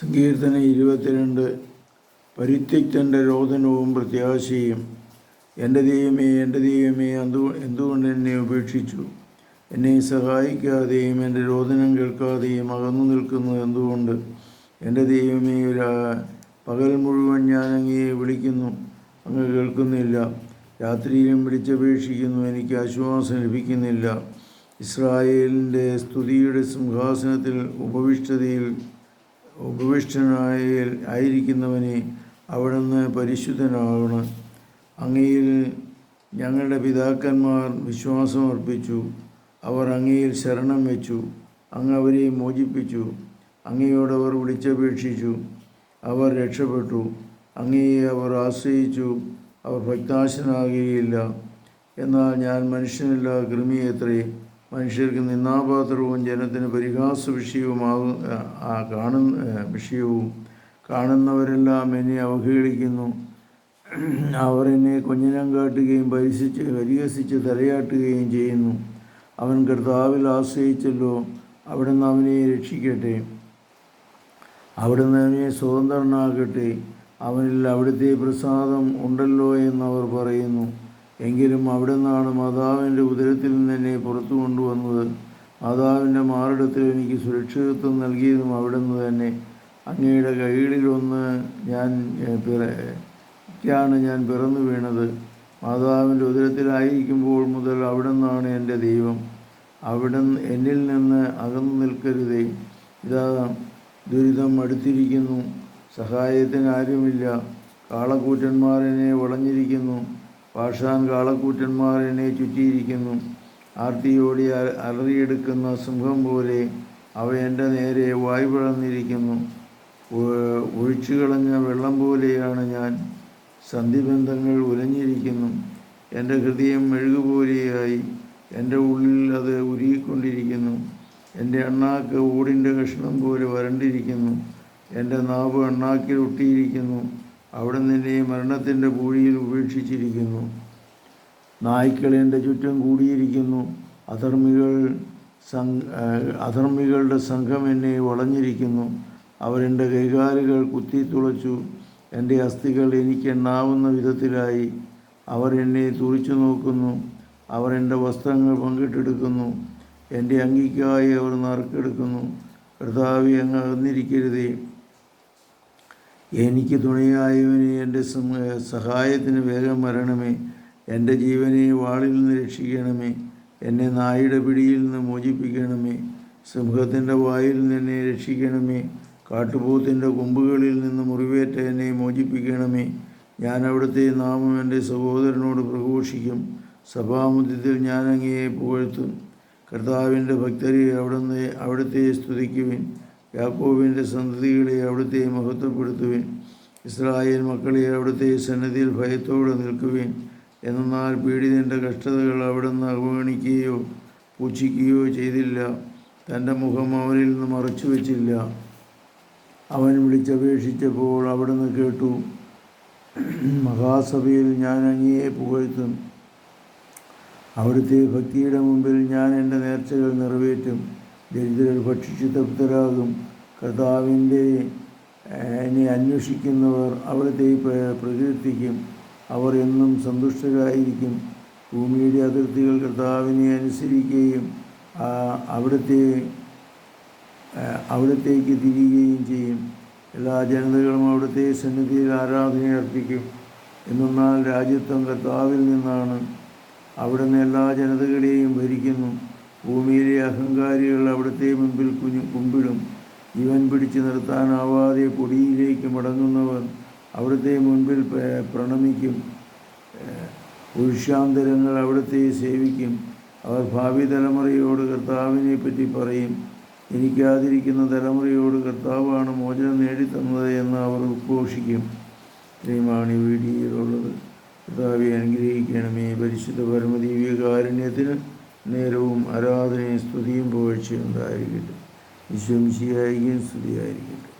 സങ്കീർത്തനം ഇരുപത്തിരണ്ട്. പരിത്യക്തന്റെ രോദനവും പ്രത്യാശയും എന്റെ ദൈവമേ എന്റെ ദൈവമേ എന്തു എന്തുകൊണ്ട് എന്നെ ഉപേക്ഷിച്ചു? എന്നെ സഹായിക്കാതെയും എന്റെ രോദനം കേൾക്കാതെയും അകന്നു നിൽക്കുന്നത് എന്തുകൊണ്ട്? എന്റെ ദൈവമേ ഒരു പകൽ മുഴുവൻ ഞാൻ അങ്ങയെ വിളിക്കുന്നു അങ്ങ് കേൾക്കുന്നില്ല. രാത്രിയിലും വിളിച്ചപേക്ഷിക്കുന്നു എനിക്ക് ആശ്വാസം ലഭിക്കുന്നില്ല. ഇസ്രായേലിന്റെ സ്തുതിയുടെ സിംഹാസനത്തിൽ ഉപവിഷ്ടതയിൽ ഉപവിഷ്ടനായ ആയിരിക്കുന്നവനെ അവിടുന്ന് പരിശുദ്ധനാകണം അങ്ങയിൽ ഞങ്ങളുടെ പിതാക്കന്മാർ വിശ്വാസമർപ്പിച്ചു. അവർ അങ്ങയിൽ ശരണം വെച്ചു. അങ്ങ് അവരെ മോചിപ്പിച്ചു. അങ്ങയോടവർ വിളിച്ചപേക്ഷിച്ചു. അവർ രക്ഷപ്പെട്ടു. അങ്ങയെ അവർ ആശ്രയിച്ചു. അവർ ഭക്താശനാകുകയില്ല. എന്നാൽ ഞാൻ മനുഷ്യനല്ല കൃമിയത്രേ. മനുഷ്യർക്ക് നിന്നാപാത്രവും ജനത്തിന് പരിഹാസ വിഷയവുമാകും ആ കാണുന്ന വിഷയവും കാണുന്നവരെല്ലാം എന്നെ അവഹേളിക്കുന്നു. അവർ എന്നെ കുഞ്ഞിനം കാട്ടുകയും പരിഹസിച്ച് പരിഹസിച്ച് തലയാട്ടുകയും ചെയ്യുന്നു. അവൻ കർത്താവിൽ ആശ്രയിച്ചല്ലോ അവിടുന്ന് അവനെ രക്ഷിക്കട്ടെ. അവിടുന്ന് അവനെ സ്വതന്ത്രനാകട്ടെ അവനിൽ അവിടുത്തെ പ്രസാദം ഉണ്ടല്ലോ എന്നവർ പറയുന്നു. എങ്കിലും അവിടെ നിന്നാണ് മാതാവിന്റെ ഉദരത്തിൽ നിന്ന് എന്നെ പുറത്തു കൊണ്ടുവന്നത്. മാതാവിന്റെ മാറിടത്തിൽ എനിക്ക് സുരക്ഷിതത്വം നൽകിയതും അവിടെ നിന്ന് തന്നെ. അങ്ങയുടെ കൈകളിലൊന്ന് ഞാൻ പിറക്കാണ് ഞാൻ പിറന്നു വീണത്. മാതാവിന്റെ ഉദരത്തിലായിരിക്കുമ്പോൾ മുതൽ അവിടെ നിന്നാണ് എന്റെ ദൈവം. അവിടെ എന്നിൽ നിന്ന് അകന്നു നിൽക്കരുതേ. ഇതാ ദുരിതം അടുത്തിരിക്കുന്നു. സഹായത്തിന് ആരുമില്ല. കാളക്കൂറ്റന്മാരനെ വളഞ്ഞിരിക്കുന്നു. എന്നെ ചുറ്റിയിരിക്കുന്നു. ആർത്തിയോടി അലറിയെടുക്കുന്ന സിംഹം പോലെ അവ എന്റെ നേരെ വായു പിളർന്നിരിക്കുന്നു. ഒഴിച്ചു കളഞ്ഞ വെള്ളം പോലെയാണ് ഞാൻ. സന്ധിബന്ധങ്ങൾ ഉലഞ്ഞിരിക്കുന്നു. എന്റെ ഹൃദയം മെഴുകുപോലെയായി. എന്റെ ഉള്ളിൽ അത് ഉരുകിക്കൊണ്ടിരിക്കുന്നു. എന്റെ അണ്ണാക്ക് ഓടിന്റെ കഷ്ണം പോലെ വരണ്ടിരിക്കുന്നു. എന്റെ നാവ് അണ്ണാക്കിൽ ഒട്ടിയിരിക്കുന്നു. അവിടെ നിന്നെ മരണത്തിന്റെ പൂഴിയിൽ ഉപേക്ഷിച്ചിരിക്കുന്നു. നായ്ക്കൾ എന്റെ ചുറ്റും കൂടിയിരിക്കുന്നു. അധർമ്മികൾ അധർമ്മികളുടെ സംഘം എന്നെ വളഞ്ഞിരിക്കുന്നു. അവരെന്റെ കൈകാലുകൾ കുത്തി തുളച്ചു. എന്റെ അസ്ഥികൾ എനിക്ക് എണ്ണാവുന്ന വിധത്തിലായി. അവർ എന്നെ തുറിച്ചു നോക്കുന്നു. അവർ എന്റെ വസ്ത്രങ്ങൾ പങ്കിട്ടെടുക്കുന്നു. എന്റെ അങ്കിക്കായി അവർ നറുക്കെടുക്കുന്നു. കർത്താവി അങ്ങ് അകന്നിരിക്കരുതേ. എനിക്ക് തുണയായവനെ എന്റെ സഹായത്തിന് വേഗം വരണമേ. എന്റെ ജീവനെ വാളിൽ നിന്ന് രക്ഷിക്കണമേ. എന്നെ നായുടെ പിടിയിൽ നിന്ന് മോചിപ്പിക്കണമേ. സിംഹത്തിന്റെ വായിൽ നിന്ന് എന്നെ രക്ഷിക്കണമേ. കാട്ടുപോത്തിന്റെ കൊമ്പുകളിൽ നിന്ന് മുറിവേറ്റ എന്നെ മോചിപ്പിക്കണമേ. ഞാൻ അവിടുത്തെ നാമം എന്റെ സഹോദരനോട് പ്രഘോഷിക്കും. സഭാമുദ്യത്തിൽ ഞാൻ അങ്ങയെ പുകഴ്ത്തും. കർത്താവിന്റെ ഭക്തരെ അവിടുന്ന് അവിടുത്തെ സ്തുതിക്കുവിൻ. യാക്കോവിന്റെ സന്തതികളെ അവിടുത്തെ മഹത്വപ്പെടുത്തുവിൻ. ഇസ്രായേൽ മക്കളെ അവിടുത്തെ സന്നദ്ധിയിൽ ഭയത്തോടെ നിൽക്കുവിൻ. എന്നാൽ പീഡിതന്റെ കഷ്ടതകൾ അവിടുന്ന് അവഗണിക്കുകയോ പൂച്ഛിക്കുകയോ ചെയ്തില്ല. തന്റെ മുഖം അവനിൽ നിന്ന് മറച്ചു വച്ചില്ല അവൻ വിളിച്ചപേക്ഷിച്ചപ്പോൾ അവിടുന്ന് കേട്ടു മഹാസഭയിൽ ഞാൻ അങ്ങയെ പുകഴ്ത്തും. അവിടുത്തെ ഭക്തിയുടെ മുമ്പിൽ ഞാൻ എന്റെ നേർച്ചകൾ നിറവേറ്റും. ദരിദ്രർ ഭക്ഷിച്ച് തൃപ്തരാകും. കർത്താവിന്റെ എന്നെ അന്വേഷിക്കുന്നവർ അവിടുത്തെ പ്രകീർത്തിക്കും. അവർ എന്നും സന്തുഷ്ടരായിരിക്കും. ഭൂമിയുടെ അതിർത്തികൾ കർത്താവിനെ അനുസരിക്കുകയും അവിടുത്തെ അവിടത്തേക്ക് തിരികുകയും ചെയ്യും. എല്ലാ ജനതകളും അവിടുത്തെ സന്നിധിയിൽ ആരാധന അർപ്പിക്കും. എന്നാൽ രാജ്യത്വം കർത്താവിൽ നിന്നാണ്. അവിടുന്ന് എല്ലാ ജനതകളെയും ഭരിക്കുന്നു. ഭൂമിയിലെ അഹങ്കാരികൾ അവിടുത്തെ മുമ്പിൽ കുഞ്ഞു കുമ്പിടും. ജീവൻ പിടിച്ചു നിർത്താനാവാതെ പൊടിയിലേക്ക് മടങ്ങുന്നവർ അവിടുത്തെ മുൻപിൽ പ്രണമിക്കും. പുരുഷാന്തരങ്ങൾ അവിടുത്തെ സേവിക്കും. അവർ ഭാവി തലമുറയോട് കർത്താവിനെ പറ്റി പറയും. എനിക്കാതിരിക്കുന്ന തലമുറയോട് കർത്താവാണ് മോചനം നേടിത്തന്നത് എന്ന് അവർ ഉദ്ഘോഷിക്കും. ഇത്രയുമാണ് ഈ വീഡിയോയിലുള്ളത്. കർത്താവെ അനുഗ്രഹിക്കണമേ. പരിശുദ്ധ പരമദീവ്യ കാരുണ്യത്തിന് നേരവും ആരാധനയും സ്തുതിയും പുകഴ്ചയും ഉണ്ടായിരിക്കട്ടെ. വിശ്വംശിയായിരിക്കും സ്തുതിയായിരിക്കട്ടെ.